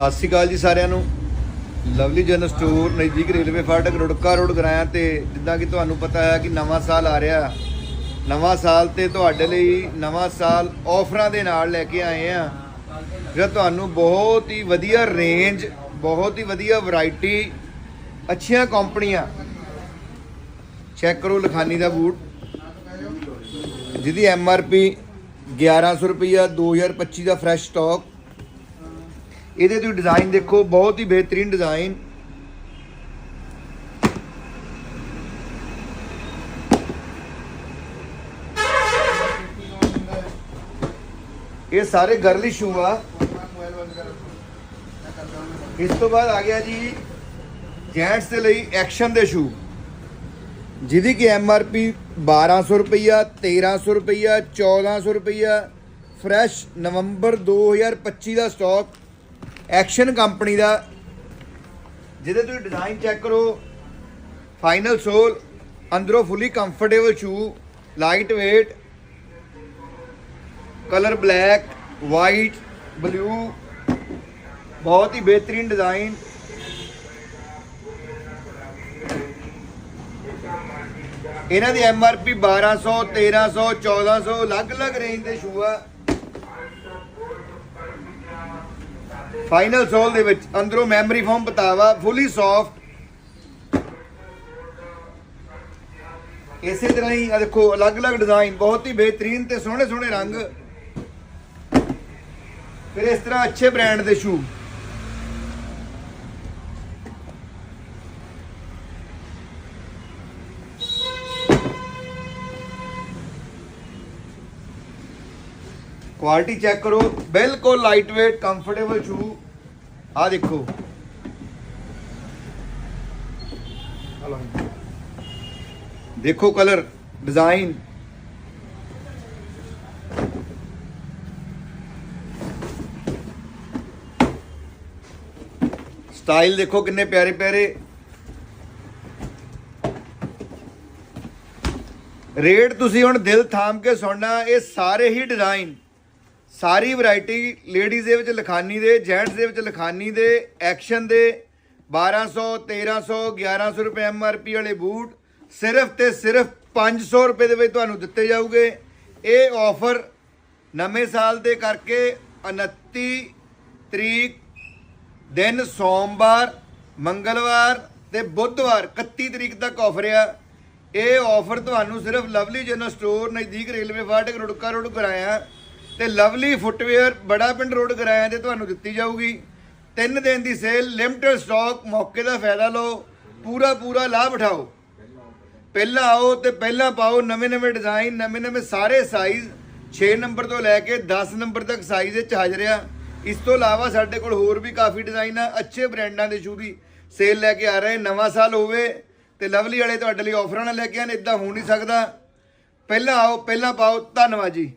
ਸਤਿ ਸ਼੍ਰੀ ਅਕਾਲ ਜੀ ਸਾਰਿਆਂ ਨੂੰ। ਲਵਲੀ ਜਨ ਸਟੋਰ ਨਜ਼ਦੀਕ ਰੇਲਵੇ ਫਾਟਕ ਰੁੜਕਾ ਰੋਡ ਗਰਾਇਆ ਤੇ ਜਿੱਦਾਂ ਕਿ ਤੁਹਾਨੂੰ ਪਤਾ ਹੈ ਕਿ ਨਵਾਂ ਸਾਲ ਆ ਰਿਹਾ। ਨਵਾਂ ਸਾਲ ਤੇ ਤੁਹਾਡੇ ਲਈ ਨਵਾਂ ਸਾਲ ਆਫਰਾਂ ਦੇ ਨਾਲ ਲੈ ਕੇ ਆਏ ਆ ਜਿਹੜਾ ਤੁਹਾਨੂੰ ਬਹੁਤ ਹੀ ਵਧੀਆ ਰੇਂਜ ਬਹੁਤ ਹੀ ਵਧੀਆ ਵੈਰਾਈਟੀ ਅੱਛੀਆਂ ਕੰਪਨੀਆਂ ਚੈੱਕ ਕਰੋ ਲਖਾਨੀ ਦਾ ਬੂਟ। ਜਿਹਦੀ ਐਮ ਆਰ ਪੀ 1100 ਰੁਪਈਆ 2025 ਦਾ ਫਰੈਸ਼ ਸਟਾਕ ਇਹਦੇ ਤੁਸੀਂ ਡਿਜ਼ਾਈਨ ਦੇਖੋ, ਬਹੁਤ ਹੀ ਬਿਹਤਰੀਨ ਡਿਜ਼ਾਈਨ ਇਹ ਸਾਰੇ ਗਰਲੀ ਸ਼ੂ ਆ। ਇਸ ਤੋਂ ਬਾਅਦ ਆ ਗਿਆ ਜੀ ਜੈਂਟਸ ਦੇ ਲਈ ਐਕਸ਼ਨ ਦੇ ਸ਼ੂ ਜਿਹਦੀ ਕਿ ਐਮ ਆਰ ਪੀ 1200 ਰੁਪਈਆ 1300 ਰੁਪਈਆ 1400 ਰੁਪਈਆ ਫਰੈਸ਼ ਨਵੰਬਰ 2025 ਦਾ ਸਟਾਕ ਐਕਸ਼ਨ ਕੰਪਨੀ ਦਾ। ਜਿਹਦੇ ਤੁਸੀਂ ਡਿਜ਼ਾਈਨ ਚੈੱਕ ਕਰੋ ਫਾਈਨਲ ਸੋਲ ਅੰਦਰੋਂ fully comfortable shoe light weight colour black white blue ਬਹੁਤ ਹੀ ਬਿਹਤਰੀਨ ਡਿਜ਼ਾਈਨ ਇਹਨਾਂ ਦੀ ਐਮ ਆਰ ਪੀ 1200 1300 1400 ਅਲੱਗ-ਅਲੱਗ ਰੇਂਜ ਦੇ ਸ਼ੂ ਆ। ਫਾਈਨਲ ਸੋਲ ਦੇ ਵਿੱਚ ਅੰਦਰੋਂ ਮੈਮਰੀ ਫੋਮ ਬਤਾਵਾ ਫੁੱਲੀ ਸੌਫਟ ਇਸੇ ਤਰ੍ਹਾਂ ਹੀ ਆ ਦੇਖੋ, ਅਲੱਗ-ਅਲੱਗ ਡਿਜ਼ਾਈਨ ਬਹੁਤ ਹੀ ਬਿਹਤਰੀਨ ਤੇ ਸੋਹਣੇ ਸੋਹਣੇ ਰੰਗ। ਫਿਰ ਇਸ ਤਰ੍ਹਾਂ ਅੱਛੇ ਬ੍ਰਾਂਡ ਦੇ ਸ਼ੂ ਕੁਆਲਿਟੀ ਚੈੱਕ ਕਰੋ। ਬਿਲਕੁਲ ਲਾਈਟ weight ਕੰਫਰਟੇਬਲ ਸ਼ੂ ਆ ਦੇਖੋ। ਦੇਖੋ ਕਲਰ ਡਿਜ਼ਾਈਨ ਸਟਾਈਲ ਦੇਖੋ ਕਿੰਨੇ ਪਿਆਰੇ ਪਿਆਰੇ। ਰੇਟ ਤੁਸੀਂ ਹੁਣ ਦਿਲ ਥਾਮ ਕੇ ਸੁਣਨਾ, ਇਹ ਸਾਰੇ ਹੀ ਡਿਜ਼ਾਈਨ ਸਾਰੀ ਵੈਰਾਈਟੀ ਲੇਡੀਜ਼ ਦੇ ਵਿੱਚ ਲਖਾਨੀ ਦੇ ਜੈਂਟਸ ਦੇ ਵਿੱਚ ਲਖਾਨੀ ਦੇ, ਐਕਸ਼ਨ ਦੇ 1200 1300 1100 ਰੁਪਏ ਐਮਆਰਪੀ ਵਾਲੇ ਬੂਟ, ਸਿਰਫ ਤੇ ਸਿਰਫ 500 ਰੁਪਏ ਦੇ ਵਿੱਚ ਤੁਹਾਨੂੰ ਦਿੱਤੇ ਜਾਊਗੇ। ਇਹ ਆਫਰ ਨਵੇਂ ਸਾਲ ਦੇ ਕਰਕੇ 29 ਤਰੀਕ, ਦਿਨ ਸੋਮਵਾਰ, ਮੰਗਲਵਾਰ ਤੇ ਬੁੱਧਵਾਰ 31 ਤਰੀਕ ਤੱਕ ਆਫਰ ਆ। ਇਹ ਆਫਰ ਤੁਹਾਨੂੰ ਸਿਰਫ ਲਵਲੀ ਜਨਰਲ ਸਟੋਰ ਨਜ਼ਦੀਕ ਰੇਲਵੇ ਫਾਟਕ, ਰੁੜਕਾ ਰੋਡ ਕਰਾਇਆ ਤੇ ਲਵਲੀ ਫੁੱਟਵੇਅਰ ਬੜਾ ਪਿੰਡ ਰੋਡ ਕਰਾਇਆ ਤੇ ਤੁਹਾਨੂੰ ਦਿੱਤੀ ਜਾਊਗੀ। ਤਿੰਨ ਦਿਨ ਦੀ ਸੇਲ ਲਿਮਟਿਡ ਸਟਾਕ ਮੌਕੇ ਦਾ ਫਾਇਦਾ ਲਓ, ਪੂਰਾ ਪੂਰਾ ਲਾਭ ਉਠਾਓ। ਪਹਿਲਾਂ ਆਓ ਤੇ ਪਹਿਲਾਂ ਪਾਓ ਨਵੇਂ ਨਵੇਂ ਡਿਜ਼ਾਈਨ ਨਵੇਂ ਨਵੇਂ ਸਾਰੇ ਸਾਈਜ਼ 6 ਨੰਬਰ ਤੋਂ ਲੈ ਕੇ 10 ਨੰਬਰ ਤੱਕ ਸਾਈਜ਼ ਵਿੱਚ ਹਾਜ਼ਰ ਆ। ਇਸ ਤੋਂ ਇਲਾਵਾ ਸਾਡੇ ਕੋਲ ਹੋਰ ਵੀ ਕਾਫੀ ਡਿਜ਼ਾਈਨ ਆ, ਅੱਛੇ ਬ੍ਰਾਂਡਾਂ ਦੇ ਸ਼ੂ ਦੀ ਸੇਲ ਲੈ ਕੇ ਆ ਰਹੇ, ਨਵਾਂ ਸਾਲ ਹੋਵੇ ਤੇ ਲਵਲੀ ਵਾਲੇ ਤੁਹਾਡੇ ਲਈ ਆਫਰਾਂ ਨਾਲ ਲੈ ਕੇ ਆਣ ਇਦਾਂ ਹੋ ਨਹੀਂ ਸਕਦਾ। ਪਹਿਲਾਂ ਆਓ, ਪਹਿਲਾਂ ਪਾਓ, ਧੰਨਵਾਦ ਜੀ।